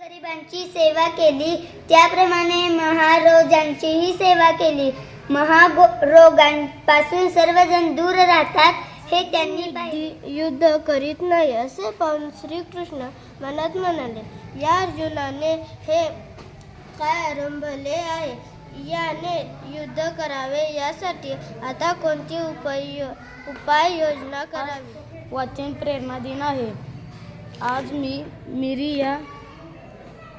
गरिबांची सेवा केली. त्याप्रमाणे महारोगांचीही सेवा केली. महारोगांपासून सर्वजण दूर राहतात हे त्यांनी युद्ध करीत नाही असे पाहून श्रीकृष्ण मनात म्हणाले या अर्जुनाने हे काय आरंभले आहे? याने युद्ध करावे यासाठी आता कोणती उपाय उपाययोजना करावी? वाचन प्रेरणा दिन आहे. आज मी मिरी या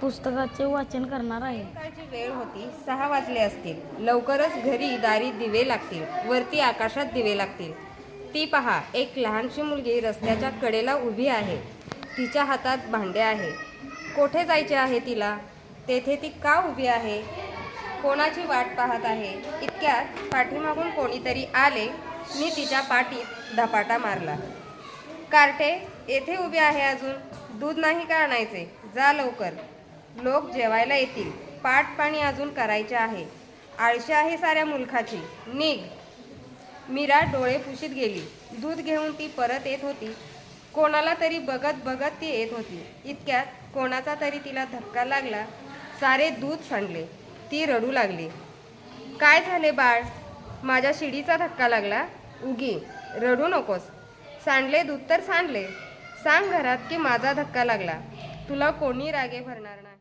पुस्तकाचे वाचन करणार आहे. सकाळची वेळ होती. सहा वाजले असतील. लवकरच घरी दारी दिवे लागतील. वरती आकाशात दिवे लागतील. ती पहा एक लहानशी मुलगी रस्त्याच्या कडेला उभी आहे. तिच्या हातात भांडे आहे. कोठे जायचे आहे तिला? तेथे ती का उभी आहे? कोणाची वाट पाहत आहे? इतक्यात पाठीमागून कोणीतरी आले. मी तिच्या पाठीत धपाटा मारला. कार्टे येथे उभे आहे अजून. दूध नाही का आणायचे? जा लवकर. लोक जेवायला येतील. पाठपाणी अजून करायचे आहे. आळशी आहे साऱ्या मुलखाची. निघ. मीरा डोळे पुशीत गेली. दूध घेऊन ती परत येत होती. कोणाला तरी बघत बघत ती येत होती. इतक्यात कोणाचा तरी तिला धक्का लागला. सारे दूध सांडले. ती रडू लागली. काय झाले बाळ? माझ्या शिडीचा धक्का लागला? उगी. रडू नकोस. सांडले दूध तर सांडले. सांग घरात की माझा धक्का लागला. तुला कोणी रागे भरणार नाही.